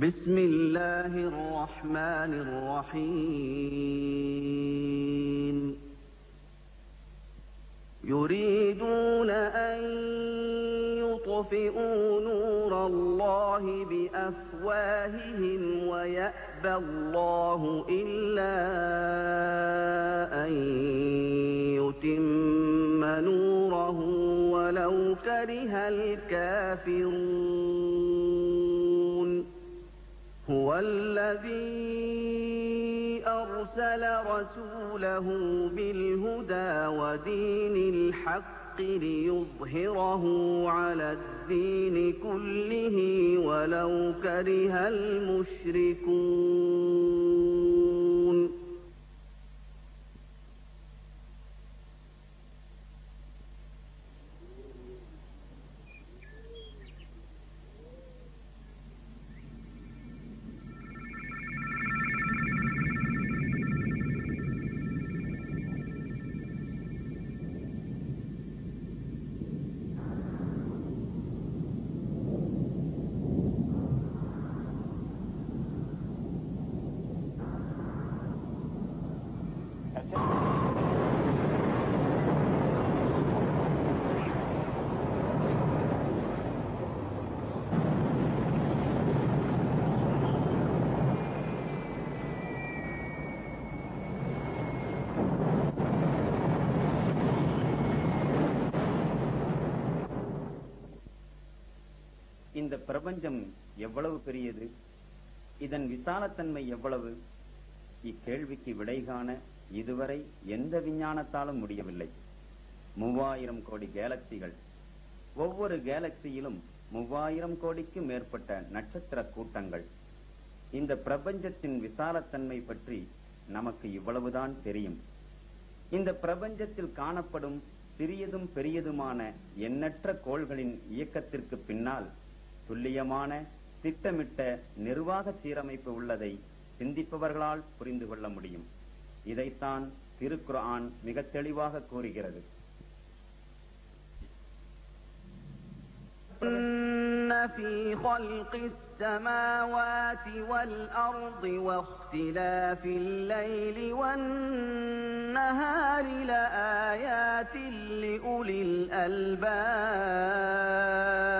بسم الله الرحمن الرحيم يريدون أن يطفئوا نور الله بأفواههم ويأبى الله إلا أن يتم نوره ولو كره الكافرون. هو الذي أرسل رسوله بالهدى ودين الحق ليظهره على الدين كله ولو كره المشركون. இந்த பிரபஞ்சம் எவ்வளவு பெரியது? இதன் விசாலத்தன்மை எவ்வளவு? இக்கேள்விக்கு விடை காண இதுவரை எந்த விஞ்ஞானத்தாலும் முடியவில்லை. மூவாயிரம் கோடி கேலக்சிகள். ஒவ்வொரு கேலக்சியிலும் மூவாயிரம் கோடிக்கும் மேற்பட்ட நட்சத்திர கூட்டங்கள். இந்த பிரபஞ்சத்தின் விசாலத்தன்மை பற்றி நமக்கு இவ்வளவுதான் தெரியும். இந்த பிரபஞ்சத்தில் காணப்படும் சிறியதும் பெரியதுமான எண்ணற்ற கோள்களின் இயக்கத்திற்கு பின்னால் துல்லியமான திட்டமிட்ட நிர்வாக சீரமைப்பு உள்ளதை சிந்திப்பவர்களால் புரிந்து கொள்ள முடியும் இதைத்தான் திருக்குர்ஆன் மிக தெளிவாக கூறுகிறது إن في خلق السماوات والأرض واختلاف الليل والنهار لآيات لأولي الألباب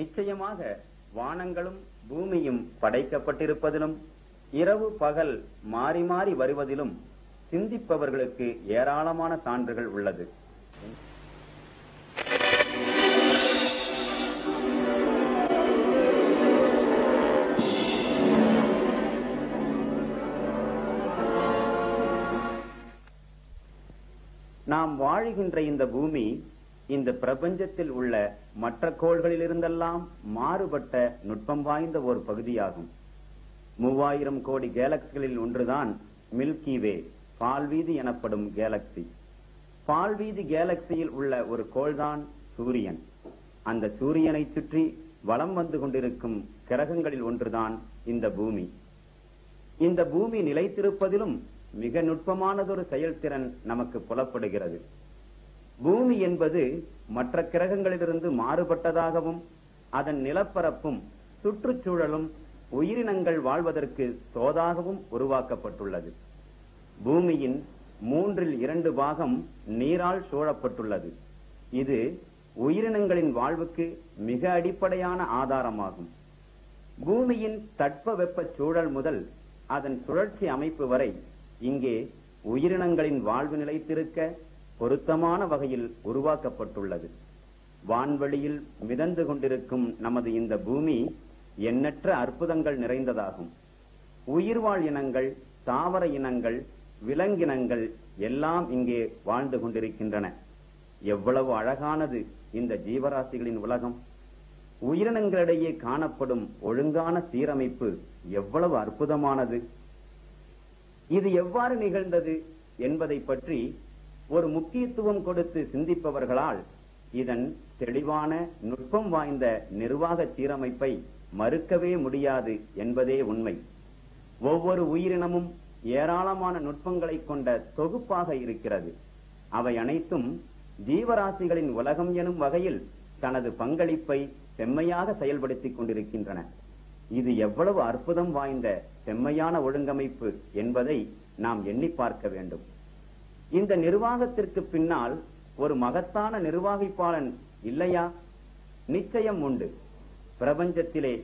நிச்சயமாக வானங்களும் பூமியும் படைக்கப்பட்டிருப்பதிலும் இரவு பகல் மாறி மாறி வருவதிலும் சிந்திப்பவர்களுக்கு ஏராளமான சான்றுகள் உள்ளது. நாம் வாழுகின்ற இந்த பூமி இந்த பிரபஞ்சத்தில் உள்ள மற்ற கோள்களிலிருந்தெல்லாம் மாறுபட்ட நுட்பம் வாய்ந்த ஒரு பகுதியாகும். மூவாயிரம் கோடி கேலக்சிகளில் ஒன்றுதான் மில்கி வே பால்வீதி எனப்படும் கேலக்சி. பால்வீதி கேலக்சியில் உள்ள ஒரு கோள்தான் சூரியன். அந்த சூரியனை சுற்றி வலம் வந்து கொண்டிருக்கும் கிரகங்களில் ஒன்றுதான் இந்த பூமி. இந்த பூமி நிலைத்திருப்பதிலும் மிக நுட்பமானதொரு செயல்திறன் நமக்கு புலப்படுகிறது. பூமி என்பது மற்ற கிரகங்களிலிருந்து மாறுபட்டதாகவும் அதன் நிலப்பரப்பும் சுற்றுச்சூழலும் உயிரினங்கள் வாழ்வதற்கு தோதாகவும் உருவாக்கப்பட்டுள்ளது. பூமியின் மூன்றில் இரண்டு பாகம் நீரால் சூழப்பட்டுள்ளது. இது உயிரினங்களின் வாழ்வுக்கு மிக அடிப்படையான ஆதாரமாகும். பூமியின் தட்பவெப்ப சூழல் முதல் அதன் சுழற்சி அமைப்பு வரை இங்கே உயிரினங்களின் வாழ்வு நிலைத்திருக்க பொருத்தமான வகையில் உருவாக்கப்பட்டுள்ளது. வான்வெளியில் மிதந்து கொண்டிருக்கும் நமது இந்த பூமி எண்ணற்ற அற்புதங்கள் நிறைந்ததாகும். உயிர்வாழ் இனங்கள் தாவர இனங்கள் விலங்கினங்கள் எல்லாம் இங்கே வாழ்ந்து கொண்டிருக்கின்றன. எவ்வளவு அழகானது இந்த ஜீவராசிகளின் உலகம். உயிரினங்களிடையே காணப்படும் ஒழுங்கான சீரமைப்பு எவ்வளவு அற்புதமானது. இது எவ்வாறு நிகழ்ந்தது என்பதை பற்றி ஒரு முக்கியத்துவம் கொடுத்து சிந்திப்பவர்களால் இதன் தெளிவான நுட்பம் வாய்ந்த நிர்வாக சீரமைப்பை மறுக்கவே முடியாது என்பதே உண்மை. ஒவ்வொரு உயிரினமும் ஏராளமான நுட்பங்களை கொண்ட தொகுப்பாக இருக்கிறது. அவை அனைத்தும் ஜீவராசிகளின் உலகம் எனும் வகையில் தனது பங்களிப்பை செம்மையாக செயல்படுத்திக் கொண்டிருக்கின்றன. இது எவ்வளவு அற்புதம் வாய்ந்த செம்மையான ஒழுங்கமைப்பு என்பதை நாம் எண்ணி பார்க்க வேண்டும். இந்த நிர்வாகத்திற்கு பின்னால் ஒரு மகத்தான நிர்வாகிப்பாளன் இல்லையா? நிச்சயம் உண்டு. பிரபஞ்சத்திலே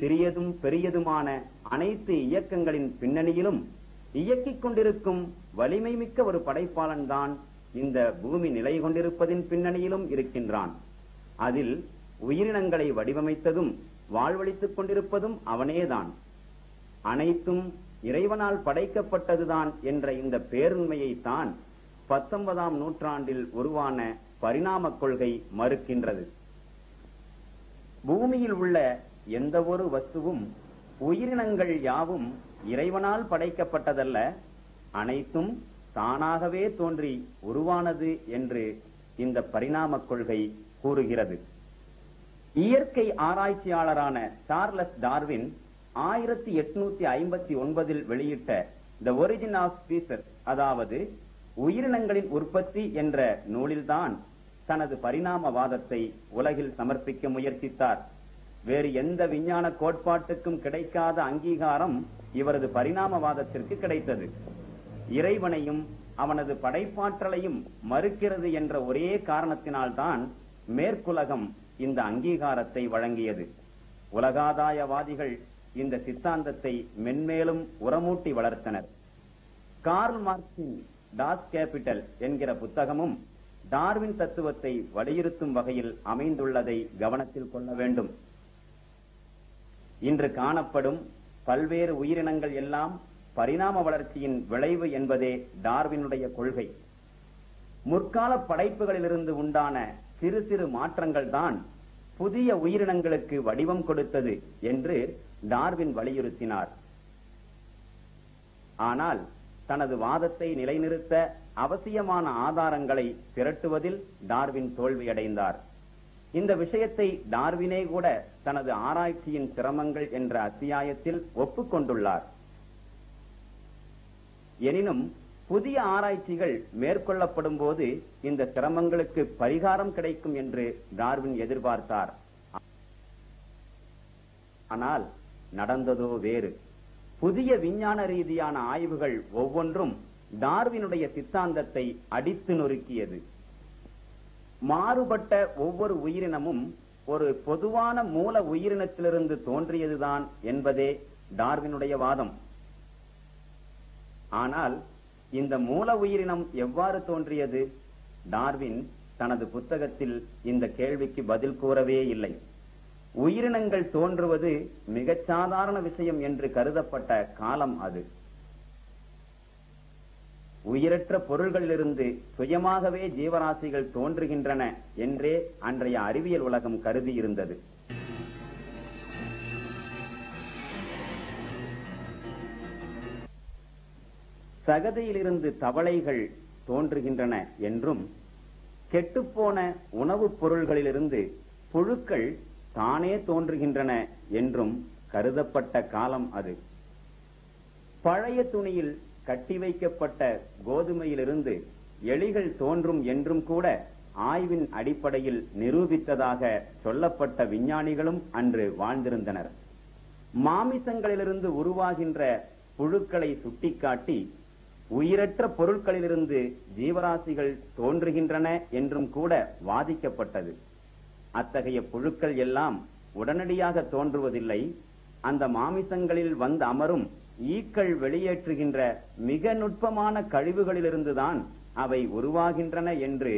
சிறியதும் பெரியதுமான அனைத்து இயக்கங்களின் பின்னணியிலும் இயக்கிக் கொண்டிருக்கும் வலிமை மிக்க ஒரு படைப்பாளன் தான் இந்த பூமி நிலை கொண்டிருப்பதின் பின்னணியிலும் இருக்கின்றான். அதில் உயிரினங்களை வடிவமைத்ததும் வாழ்வழித்துக் கொண்டிருப்பதும் அவனேதான். அனைத்தும் இறைவனால் படைக்கப்பட்டதுதான் என்ற இந்த பேருண்மையைத்தான் பத்தொன்பதாம் நூற்றாண்டில் உருவான பரிணாமக் கொள்கை மறுக்கின்றது. பூமியில் உள்ள எந்த ஒரு வஸ்துவும் உயிரினங்கள் யாவும் இறைவனால் படைக்கப்பட்டதல்ல. அனைத்தும் தானாகவே தோன்றி உருவானது என்று இந்த பரிணாமக் கொள்கை கூறுகிறது. இயற்கை ஆராய்ச்சியாளரான சார்லஸ் டார்வின் ஆயிரத்தி எட்நூத்தி ஐம்பத்தி ஒன்பதில் வெளியிட்ட த ஒரிஜின் ஆஃப் ஸ்பீசஸ் அதாவது உயிரினங்களின் உற்பத்தி என்ற நூலில்தான் தனது பரிணாமவாதத்தை உலகில் சமர்ப்பிக்க முயற்சித்தார். வேறு எந்த விஞ்ஞான கோட்பாட்டுக்கும் கிடைக்காத அங்கீகாரம் இவரது பரிணாமவாதத்திற்கு கிடைத்தது. இறைவனையும் அவனது படைப்பாற்றலையும் மறுக்கிறது என்ற ஒரே காரணத்தினால்தான் மேற்குலகம் இந்த அங்கீகாரத்தை வழங்கியது. உலகாதாயவாதிகள் இந்த சித்தாந்தத்தை மென்மேலும் உரமூட்டி வளர்த்தனர். கார்ல் மார்க்சின் டாஸ் கேபிட்டல் என்கிற புத்தகமும் டார்வின் தத்துவத்தை வலியுறுத்தும் வகையில் அமைந்துள்ளதை கவனத்தில் கொள்ள வேண்டும். இன்று காணப்படும் பல்வேறு உயிரினங்கள் எல்லாம் பரிணாம வளர்ச்சியின் விளைவு என்பதே டார்வினுடைய கொள்கை. முற்கால படைப்புகளிலிருந்து உண்டான சிறு சிறு மாற்றங்கள் தான் புதிய உயிரினங்களுக்கு வடிவம் கொடுத்தது என்று டார்வின் வலியுறுத்தினார். ஆனால் தனது வாதத்தை நிலைநிறுத்த அவசியமான ஆதாரங்களை திரட்டுவதில் டார்வின் தோல்வியடைந்தார். இந்த விஷயத்தை டார்வினே கூட தனது ஆராய்ச்சியின் சிரமங்கள் என்ற அத்தியாயத்தில் ஒப்புக்கொண்டுள்ளார். எனினும் புதிய ஆராய்ச்சிகள் மேற்கொள்ளப்படும் போது இந்த சிரமங்களுக்கு பரிகாரம் கிடைக்கும் என்று டார்வின் எதிர்பார்த்தார். ஆனால் நடந்ததோ வேறு. புதிய விஞ்ஞான ரீதியான ஆய்வுகள் ஒவ்வொன்றும் டார்வினுடைய சித்தாந்தத்தை அடித்து நொறுக்கியது. மாறுபட்ட ஒவ்வொரு உயிரினமும் ஒரு பொதுவான மூல உயிரினத்திலிருந்து தோன்றியதுதான் என்பதே டார்வினுடைய வாதம். ஆனால் இந்த மூல உயிரினம் எவ்வாறு தோன்றியது? டார்வின் தனது புத்தகத்தில் இந்த கேள்விக்கு பதில் கூறவே இல்லை. உயிரினங்கள் தோன்றுவது மிகச் சாதாரண விஷயம் என்று கருதப்பட்ட காலம் அது. உயிரற்ற பொருள்களிலிருந்து சுயமாகவே ஜீவராசிகள் தோன்றுகின்றன என்றே அன்றைய அறிவியல் உலகம் கருதியிருந்தது. சகதியிலிருந்து தவளைகள் தோன்றுகின்றன என்றும் கெட்டுப்போன உணவுப் பொருள்களிலிருந்து புழுக்கள் தானே தோன்றுகின்றன என்றும் கருதப்பட்ட காலம் அது. பழைய துணியில் கட்டி வைக்கப்பட்ட கோதுமையிலிருந்து எலிகள் தோன்றும் என்றும் கூட ஆய்வின் அடிப்படையில் நிரூபித்ததாக சொல்லப்பட்ட விஞ்ஞானிகளும் அன்று வாழ்ந்திருந்தனர். மாமிசங்களிலிருந்து உருவாகின்ற புழுக்களை சுட்டிக்காட்டி உயிரற்ற பொருட்களிலிருந்து ஜீவராசிகள் தோன்றுகின்றன என்றும் கூட வாதிக்கப்பட்டது. அத்தகைய புழுக்கள் எல்லாம் உடனடியாக தோன்றுவதில்லை. அந்த மாமிசங்களில் வந்து அமரும் ஈக்கள் வெளியேற்றுகின்ற மிக நுட்பமான கழிவுகளிலிருந்துதான் அவை உருவாகின்றன என்று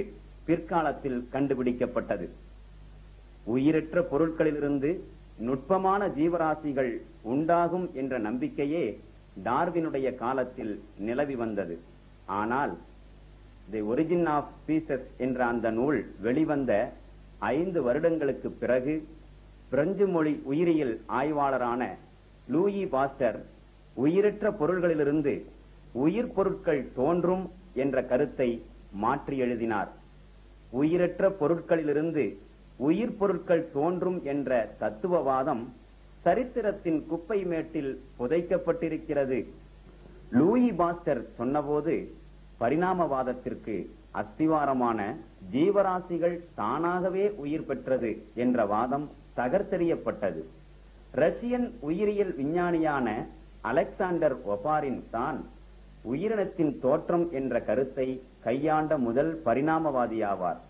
பிற்காலத்தில் கண்டுபிடிக்கப்பட்டது. உயிரற்ற பொருட்களிலிருந்து நுட்பமான ஜீவராசிகள் உண்டாகும் என்ற நம்பிக்கையே டார்வினுடைய காலத்தில் நிலவி வந்தது. ஆனால் தி ஒரிஜின் ஆஃப் பீசஸ் என்ற அந்த நூல் வெளிவந்த ஐந்து வருடங்களுக்கு பிறகு பிரெஞ்சு மொழி உயிரியல் ஆய்வாளரான லூயி பாஸ்டர் உயிரற்ற பொருள்களிலிருந்து உயிர் பொருட்கள் தோன்றும் என்ற கருத்தை மாற்றி எழுதினார். உயிரற்ற பொருட்களிலிருந்து உயிர் பொருட்கள் தோன்றும் என்ற தத்துவவாதம் சரித்திரத்தின் குப்பை மேட்டில் புதைக்கப்பட்டிருக்கிறது. லூயி பாஸ்டர் சொன்னபோது பரிணாமவாதத்திற்கு அஸ்திவாரமான ஜீவராசிகள் தானாகவே உயிர் பெற்றது என்ற வாதம் தகர்த்தெறியப்பட்டது. ரஷ்யன் உயிரியல் விஞ்ஞானியான அலெக்சாண்டர் ஒபாரின் தான் உயிரினத்தின் தோற்றம் என்ற கருத்தை கையாண்ட முதல் பரிணாமவாதியாவார்.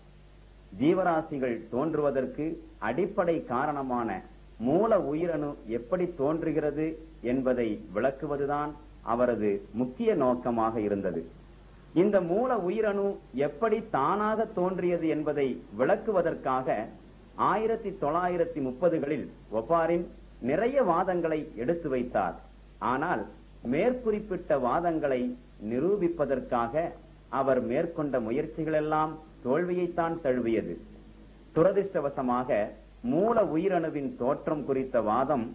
ஜீவராசிகள் தோன்றுவதற்கு அடிப்படை காரணமான மூல உயிரணு எப்படி தோன்றுகிறது என்பதை விளக்குவதுதான் அவரது முக்கிய நோக்கமாக இருந்தது. இந்த மூல உயிரணு எப்படி தானாக தோன்றியது என்பதை விளக்குவதற்காக ஆயிரத்தி தொள்ளாயிரத்தி முப்பதுகளில் ஒப்பாரின் நிறைய வாதங்களை எடுத்து வைத்தார். ஆனால் மேற்குறிப்பிட்ட வாதங்களை நிரூபிப்பதற்காக அவர் மேற்கொண்ட முயற்சிகளெல்லாம் தோல்வியைத்தான் தழுவியது. துரதிர்ஷ்டவசமாக மூல உயிரணுவின் தோற்றம் குறித்த வாதம்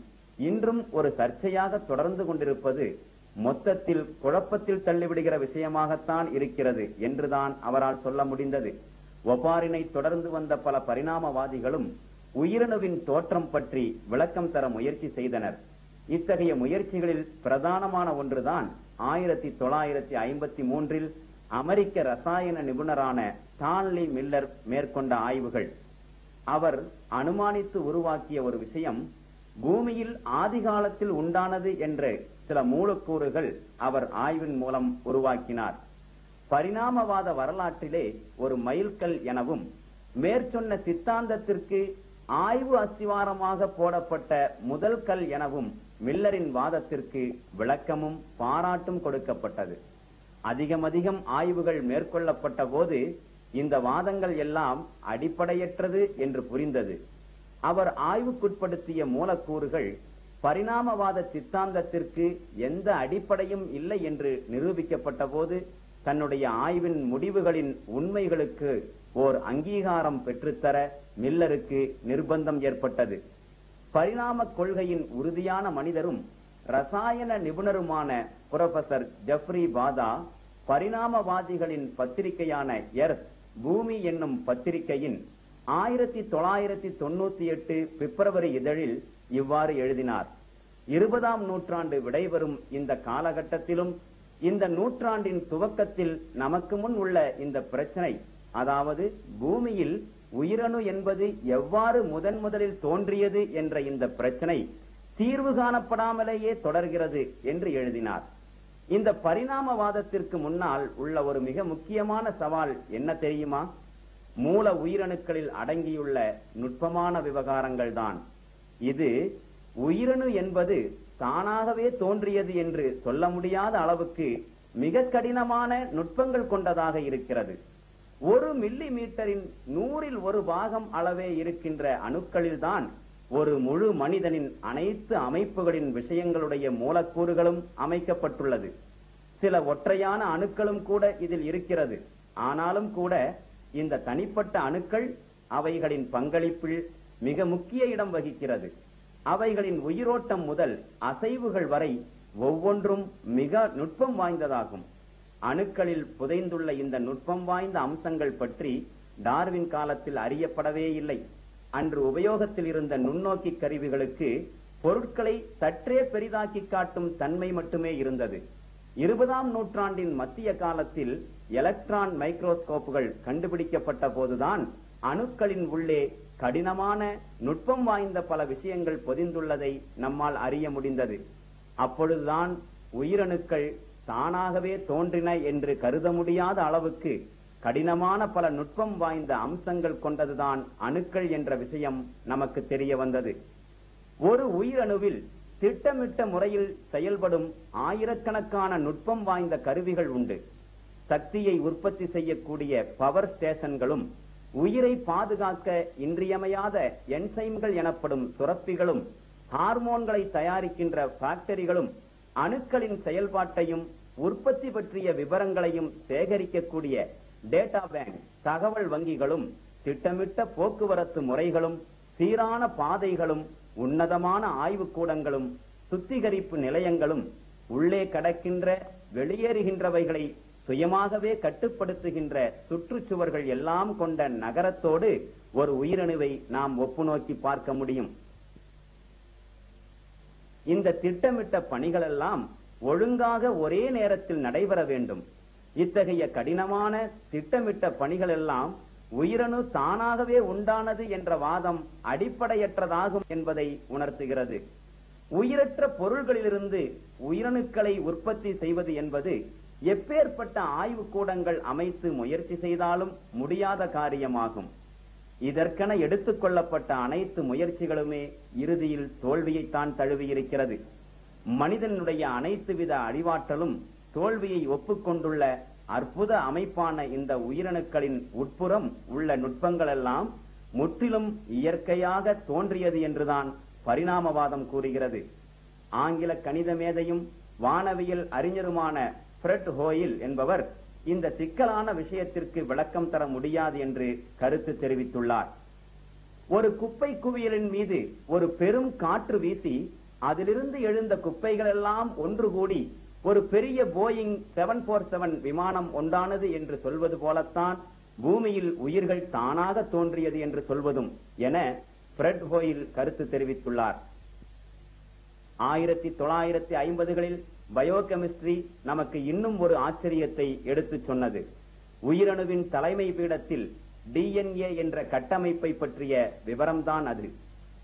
இன்றும் ஒரு சர்ச்சையாக தொடர்ந்து கொண்டிருப்பது மொத்தத்தில் குழப்பத்தில் தள்ளிவிடுகிற விஷயமாகத்தான் இருக்கிறது என்றுதான் அவரால் சொல்ல முடிந்தது. ஒபாரினை தொடர்ந்து வந்த பல பரிணாமவாதிகளும் உயிரணுவின் தோற்றம் பற்றி விளக்கம் தர முயற்சி செய்தனர். இத்தகைய முயற்சிகளில் பிரதானமான ஒன்றுதான் ஆயிரத்தி தொள்ளாயிரத்தி ஐம்பத்தி மூன்றில் அமெரிக்க ரசாயன நிபுணரான ஸ்டான்லி மில்லர் மேற்கொண்ட ஆய்வுகள். அவர் அனுமானித்து உருவாக்கிய ஒரு விஷயம் பூமியில் ஆதிகாலத்தில் உண்டானது என்று சில மூலக்கூறுகள் அவர் ஆய்வின் மூலம் உருவாக்கினார். பரிணாமவாத வரலாற்றிலே ஒரு மைல்கல் எனவும் மேற்சொன்ன சித்தாந்தத்திற்கு ஆய்வு அஸ்திவாரமாக போடப்பட்ட முதல் கல் எனவும் மில்லரின் வாதத்திற்கு விளக்கமும் பாராட்டும் கொடுக்கப்பட்டது. அதிகம் அதிகம் ஆய்வுகள் மேற்கொள்ளப்பட்ட போது இந்த வாதங்கள் எல்லாம் அடிப்படையற்றது என்று புரிந்தது. அவர் ஆய்வுக்குட்படுத்திய மூலக்கூறுகள் பரிணாமவாத சித்தாந்தத்திற்கு எந்த அடிப்படையும் இல்லை என்று நிரூபிக்கப்பட்ட போது தன்னுடைய ஆய்வின் முடிவுகளின் உண்மைகளுக்கு ஓர் அங்கீகாரம் பெற்றுத்தர மில்லருக்கு நிர்பந்தம் ஏற்பட்டது. பரிணாம கொள்கையின் உறுதியான மனிதரும் ரசாயன நிபுணருமான புரொபசர் ஜெஃப்ரி பாதா பரிணாமவாதிகளின் பத்திரிகையான எர்த் பூமி என்னும் பத்திரிகையின் ஆயிரத்தி தொள்ளாயிரத்தி தொண்ணூத்தி எட்டு பிப்ரவரி இதழில் இவ்வாறு எழுதினார். இருபதாம் நூற்றாண்டு விடைபெறும் இந்த காலகட்டத்திலும் இந்த நூற்றாண்டின் துவக்கத்தில் நமக்கு முன் உள்ள இந்த பிரச்சனை அதாவது பூமியில் உயிரணு என்பது எவ்வாறு முதன் முதலில் தோன்றியது என்ற இந்த பிரச்சனை தீர்வு காணப்படாமலேயே தொடர்கிறது என்று எழுதினார். இந்த பரிணாமவாதத்திற்கு முன்னால் உள்ள ஒரு மிக முக்கியமான சவால் என்ன தெரியுமா? மூல உயிரணுக்களில் அடங்கியுள்ள நுட்பமான விவகாரங்கள் தான். இது உயிரணு என்பது தானாகவே தோன்றியது என்று சொல்ல முடியாத அளவுக்கு மிக கடினமான நுட்பங்கள் கொண்டதாக இருக்கிறது. ஒரு மில்லி மீட்டரின் நூறில் ஒரு பாகம் அளவே இருக்கின்ற அணுக்களில்தான் ஒரு முழு மனிதனின் அனைத்து அமைப்புகளின் விஷயங்களுடைய மூலக்கூறுகளும் அமைக்கப்பட்டுள்ளது. சில ஒற்றையான அணுக்களும் கூட இதில் இருக்கிறது. ஆனாலும் கூட இந்த தனிப்பட்ட அணுக்கள் அவைகளின் பங்களிப்பில் மிக முக்கிய இடம் வகிக்கிறது. அவைகளின் உயிரோட்டம் முதல் அசைவுகள் வரை ஒவ்வொன்றும் மிக நுட்பம் வாய்ந்ததாகும். அணுக்களில் புதைந்துள்ள இந்த நுட்பம் வாய்ந்த அம்சங்கள் பற்றி டார்வின் காலத்தில் அறியப்படவே இல்லை. அன்று உபயோகத்தில் இருந்த நுண்ணோக்கி கருவிகளுக்கு பொருட்களை சற்றே பெரிதாக்கி காட்டும் தன்மை மட்டுமே இருந்தது. இருபதாம் நூற்றாண்டின் மத்திய காலத்தில் எலக்ட்ரான் மைக்ரோஸ்கோப்புகள் கண்டுபிடிக்கப்பட்ட போதுதான் அணுக்களின் உள்ளே கடினமான நுட்பம் வாய்ந்த பல விஷயங்கள் பொதிந்துள்ளதை நம்மால் அறிய முடிந்தது. அப்பொழுதுதான் உயிரணுக்கள் தானாகவே தோன்றின என்று கருத முடியாத அளவுக்கு கடினமான பல நுட்பம் வாய்ந்த அம்சங்கள் கொண்டதுதான் அணுக்கள் என்ற விஷயம் நமக்கு தெரிய வந்தது. ஒரு உயிரணுவில் திட்டமிட்ட முறையில் செயல்படும் ஆயிரக்கணக்கான நுட்பம் வாய்ந்த கருவிகள் உண்டு. சக்தியை உற்பத்தி செய்யக்கூடிய பவர் ஸ்டேஷன்களும் உயிரை பாதுகாக்க இன்றியமையாத என்சைம்கள் எனப்படும் சுரப்பிகளும் ஹார்மோன்களை தயாரிக்கின்ற ஃபேக்டரிகளும் அணுக்களின் செயல்பாட்டையும் உற்பத்தி பற்றிய விவரங்களையும் சேகரிக்கக்கூடிய டேட்டா பேங்க் தகவல் வங்கிகளும் திட்டமிட்ட போக்குவரத்து முறைகளும் சீரான பாதைகளும் உன்னதமான ஆய்வுக்கூடங்களும் சுத்திகரிப்பு நிலையங்களும் உள்ளே கடக்கின்ற வெளியேறுகின்றவைகளை சுயமாகவே கட்டுப்படுத்துகின்ற சுற்றுச்சுவர்கள் எல்லாம் கொண்ட நகரத்தோடு ஒரு உயிரணுவை நாம் ஒப்பு நோக்கி பார்க்க முடியும். இந்த திட்டமிட்ட பணிகளெல்லாம் ஒழுங்காக ஒரே நேரத்தில் நடைபெற வேண்டும். இத்தகைய கடினமான திட்டமிட்ட பணிகள் எல்லாம் உயிரணு தானாகவே உண்டானது என்ற வாதம் அடிப்படையற்றதாகும் என்பதை உணர்த்துகிறது. உயிரற்ற பொருள்களிலிருந்து உயிரணுக்களை உற்பத்தி செய்வது என்பது எப்பேற்பட்ட ஆய்வுக்கூடங்கள் அமைத்து முயற்சி செய்தாலும் முடியாத காரியமாகும். இதற்கென எடுத்துக் கொள்ளப்பட்ட அனைத்து முயற்சிகளுமே இறுதியில் தோல்வியைத்தான் தழுவியிருக்கிறது. மனிதனுடைய அனைத்து வித அறிவாற்றலும் தோல்வியை ஒப்புக்கொண்டுள்ள அற்புத அமைப்பான இந்த உயிரணுக்களின் உட்புறம் உள்ள நுட்பங்கள் எல்லாம் முற்றிலும் இயற்கையாக தோன்றியது என்றுதான் பரிணாமவாதம் கூறுகிறது. ஆங்கில கணித மேதையும் வானவியல் அறிஞருமான ஃப்ரெட் ஹோயில் என்பவர் இந்த சிக்கலான விஷயத்திற்கு விளக்கம் தர முடியாது என்று கருத்து தெரிவித்துள்ளார். ஒரு குப்பை குவியலின் மீது ஒரு பெரும் காற்று வீசி அதிலிருந்து எழுந்த குப்பைகள் எல்லாம் ஒன்று கூடி ஒரு பெரிய போயிங் செவன் போர் செவன் விமானம் ஒன்றானது என்று சொல்வது போலத்தான் பூமியில் உயிர்கள் தானாக தோன்றியது என்று சொல்வதும் என பிரெட் ஹோயில் கருத்து தெரிவித்துள்ளார். ஆயிரத்தி தொள்ளாயிரத்தி ஐம்பதுகளில் பயோகெமிஸ்ட்ரி நமக்கு இன்னும் ஒரு ஆச்சரியத்தை எடுத்துச் சொன்னது. உயிரணுவின் தலைமை பீடத்தில் டிஎன்ஏ என்ற கட்டமைப்பை பற்றிய விவரம்தான் அது.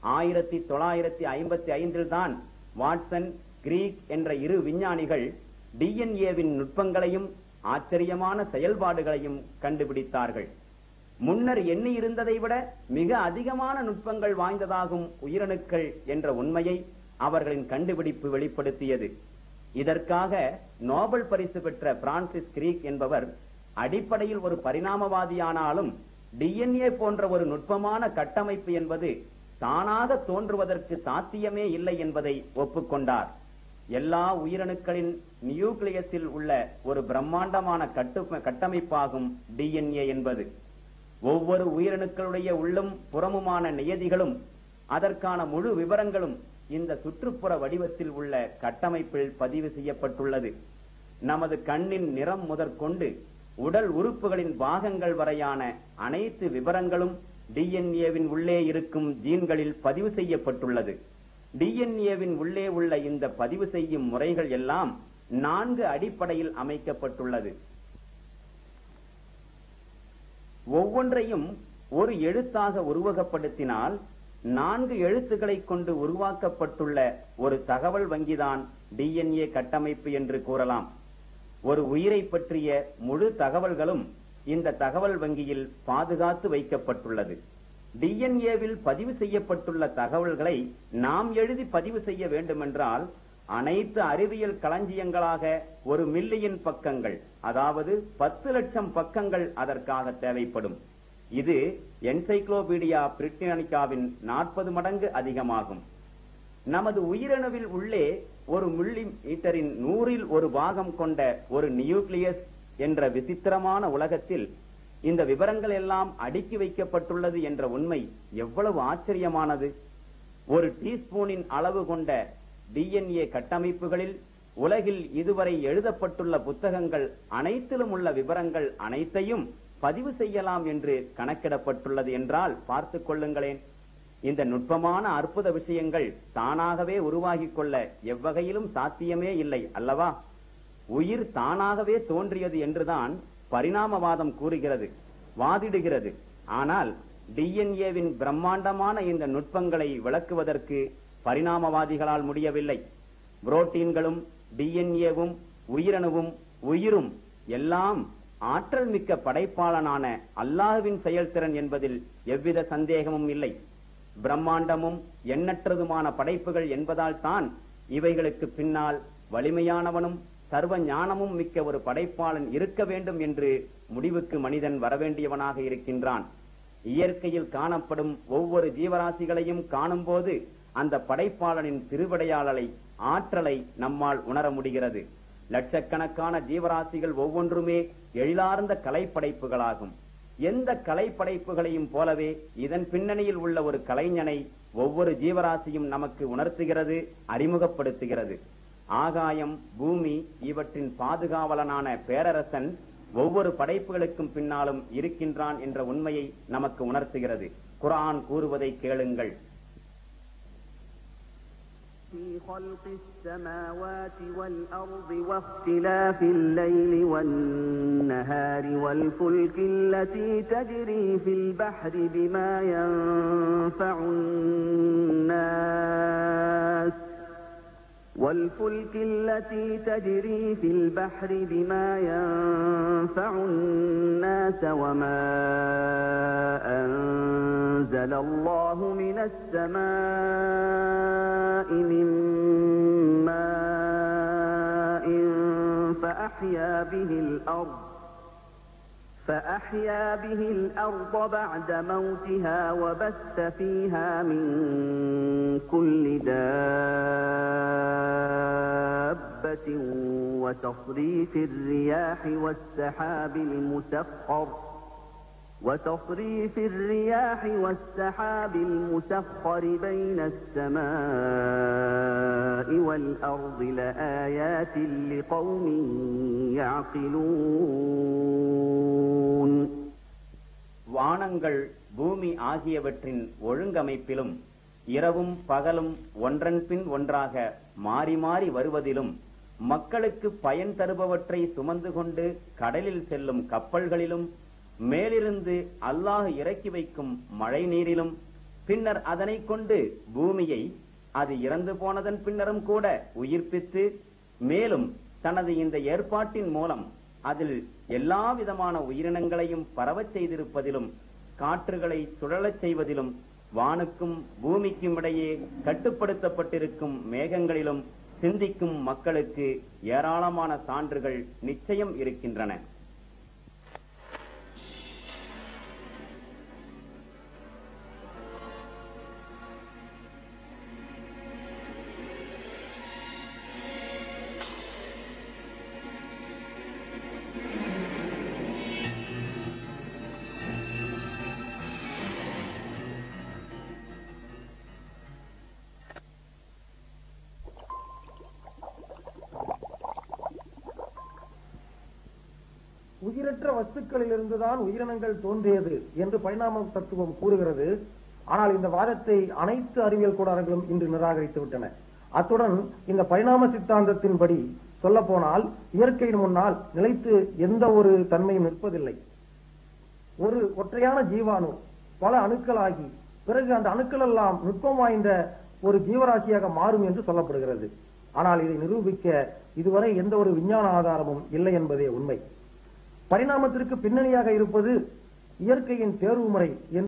ஆயிரத்தி தொள்ளாயிரத்தி ஐம்பத்தி ஐந்தில் தான் வாட்சன் கிரீக் என்ற இரு விஞ்ஞானிகள் டிஎன்ஏவின் நுட்பங்களையும் ஆச்சரியமான செயல்பாடுகளையும் கண்டுபிடித்தார்கள். முன்னர் எண்ணி இருந்ததை விட மிக அதிகமான நுட்பங்கள் வாய்ந்ததாகும் உயிரணுக்கள் என்ற உண்மையை அவர்களின் கண்டுபிடிப்பு வெளிப்படுத்தியது. இதற்காக நோபல் பரிசு பெற்ற பிரான்சிஸ் கிரீக் என்பவர் அடிப்படையில் ஒரு பரிணாமவாதியானாலும் டிஎன்ஏ போன்ற ஒரு நுட்பமான கட்டமைப்பு என்பது தானாக தோன்றுவதற்கு சாத்தியமே இல்லை என்பதை ஒப்புக்கொண்டார். எல்லா உயிரணுக்களின் நியூக்ளியஸில் உள்ள ஒரு பிரம்மாண்டமான கட்டு கட்டமைப்பாகும் டிஎன்ஏ என்பது. ஒவ்வொரு உயிரணுக்களுடைய உள்ளும் புறமுமான நியதிகளும் அதற்கான முழு விவரங்களும் இந்த சுற்றுப்புற வடிவத்தில் உள்ள கட்டமைப்பில் பதிவு செய்யப்பட்டுள்ளது. நமது கண்ணின் நிறம் முதற்கொண்டு உடல் உறுப்புகளின் பாகங்கள் வரையான அனைத்து விவரங்களும் டிஎன்ஏவின் உள்ளே இருக்கும் ஜீன்களில் பதிவு செய்யப்பட்டுள்ளது. டிஎன்ஏவின் உள்ளே உள்ள இந்த பதிவு செய்யும் முறைகள் எல்லாம் நான்கு அடிப்படையில் அமைக்கப்பட்டுள்ளது. ஒவ்வொன்றையும் ஒரு எழுத்தாக உருவகப்படுத்தினால் நான்கு எழுத்துக்களை கொண்டு உருவாக்கப்பட்டுள்ள ஒரு தகவல் வங்கிதான் டிஎன்ஏ கட்டமைப்பு என்று கூறலாம். ஒரு உயிரை பற்றிய முழு தகவல்களும் இந்த தகவல் வங்கியில் பாதுகாத்து வைக்கப்பட்டுள்ளது. டிஎன்ஏவில் பதிவு செய்யப்பட்டுள்ள தகவல்களை நாம் எழுதி பதிவு செய்ய வேண்டுமென்றால் அனைத்து அறிவியல் களஞ்சியங்களாக ஒரு மில்லியன் பக்கங்கள் அதாவது பத்து லட்சம் பக்கங்கள் அதற்காக தேவைப்படும். இது என்சைக்ளோபீடியா பிரிட்டானிகாவின் நாற்பது மடங்கு அதிகமாகும். நமது உயிரணுவில் உள்ளே ஒரு மில்லி மீட்டரின் நூறில் ஒரு பாகம் கொண்ட ஒரு நியூக்ளியஸ் என்ற விசித்திரமான உலகத்தில் இந்த விவரங்கள் எல்லாம் அடுக்கி வைக்கப்பட்டுள்ளது என்ற உண்மை எவ்வளவு ஆச்சரியமானது. ஒரு டீஸ்பூனின் அளவு கொண்ட டிஎன்ஏ கட்டமைப்புகளில் உலகில் இதுவரை எழுதப்பட்டுள்ள புத்தகங்கள் அனைத்திலும் உள்ள விவரங்கள் அனைத்தையும் பதிவு செய்யலாம் என்று கணக்கிடப்பட்டுள்ளது என்றால் பார்த்துக் கொள்ளுங்களேன். இந்த நுட்பமான அற்புத விஷயங்கள் தானாகவே உருவாகிக் கொள்ள எவ்வகையிலும் சாத்தியமே இல்லை அல்லவா? உயிர் தானாகவே தோன்றியது என்றுதான் பரிணாமவாதம் கூறுகிறது வாதிடுகிறது. ஆனால் டிஎன்ஏவின் பிரம்மாண்டமான இந்த நுட்பங்களை விளக்குவதற்கு பரிணாமவாதிகளால் முடியவில்லை. புரோட்டீன்களும் டிஎன்ஏவும் உயிரணுவும் உயிரும் எல்லாம் ஆற்றல் மிக்க படைப்பாளனான அல்லாஹுவின் செயல்திறன் என்பதில் எவ்வித சந்தேகமும் இல்லை. பிரம்மாண்டமும் எண்ணற்றதுமான படைப்புகள் என்பதால் தான் இவைகளுக்கு பின்னால் வலிமையானவனும் சர்வ ஞானமும் மிக்க ஒரு படைப்பாளன் இருக்க வேண்டும் என்று முடிவுக்கு மனிதன் வரவேண்டியவனாக இருக்கின்றான். இயற்கையில் காணப்படும் ஒவ்வொரு ஜீவராசிகளையும் காணும்போது அந்த படைப்பாளனின் திருவிடையாளலை ஆற்றலை நம்மால் உணர முடிகிறது. லட்சக்கணக்கான ஜீவராசிகள் ஒவ்வொன்றுமே எழிலார்ந்த கலைப்படைப்புகளாகும். எந்த கலைப்படைப்புகளையும் போலவே இதன் பின்னணியில் உள்ள ஒரு கலைஞனை ஒவ்வொரு ஜீவராசியும் நமக்கு உணர்த்துகிறது அறிமுகப்படுத்துகிறது. ஆகாயம் பூமி இவற்றின் பாதுகாவலனான பேரரசன் ஒவ்வொரு படைப்புகளுக்கும் பின்னாலும் இருக்கின்றான் என்ற உண்மையை நமக்கு உணர்த்துகிறது. குரான் கூறுவதை கேளுங்கள். في خلق السماوات والأرض واختلاف الليل والنهار والفلك التي تجري في البحر بما ينفع الناس. والفلك التي تجري في البحر بما ينفع الناس وما أنزل الله من السماء من ماء فأحيا به الأرض فأحيا به الأرض بعد موتها وبث فيها من كل دابة وتصريف الرياح والسحاب المسخر وتصريف الرياح والسحاب المسخر بين السماء والأرض لآيات لقوم يعقلون வானங்கள் பூமி ஆகியவற்றின் ஒழுங்கமைப்பிலும் இரவும் பகலும் ஒன்றன் பின் ஒன்றாக மாறி மாறி வருவதிலும் மக்களுக்கு பயன் தருபவற்றை சுமந்து கொண்டு கடலில் செல்லும் கப்பல்களிலும் மேலிருந்து அல்லாஹ் இறக்கி வைக்கும் மழை நீரிலும் பின்னர் அதனைக் கொண்டு பூமியை அது இறந்து போனதன் பின்னரும் கூட உயிர்ப்பித்து மேலும் தனது இந்த ஏற்பாட்டின் மூலம் அதில் எல்லா விதமான உயிரினங்களையும் பரவச் செய்திருப்பதிலும் காற்றுகளை சுழலச் செய்வதிலும் வானுக்கும் பூமிக்கும் இடையே கட்டுப்படுத்தப்பட்டிருக்கும் மேகங்களிலும் சிந்திக்கும் மக்களுக்கு ஏராளமான சான்றுகள் நிச்சயம் இருக்கின்றன. உயிரற்ற வஸ்துக்களிலிருந்துதான் உயிரினங்கள் தோன்றியது என்று பரிணாம தத்துவம் கூறுகிறது. ஆனால் இந்த வாதத்தை அனைத்து அறிவியல் கூடாரங்களும் இன்று நிராகரித்து விட்டன. அத்துடன் இந்த பரிணாம சித்தாந்தத்தின்படி சொல்ல போனால் இயற்கையின் முன்னால் நிலைத்து எந்த ஒரு தன்மையும் நிற்பதில்லை. ஒரு ஒற்றையான ஜீவாணு பல அணுக்களாகி பிறகு அந்த அணுக்கள் எல்லாம் நுட்பம் வாய்ந்த ஒரு ஜீவராசியாக மாறும் என்று சொல்லப்படுகிறது. ஆனால் இதை நிரூபிக்க இதுவரை எந்த ஒரு விஞ்ஞான ஆதாரமும் இல்லை என்பதே உண்மை. பரிணாமத்திற்கு பின்னணியாக இருப்பது இயற்கையின் தேர்வு முறை என்று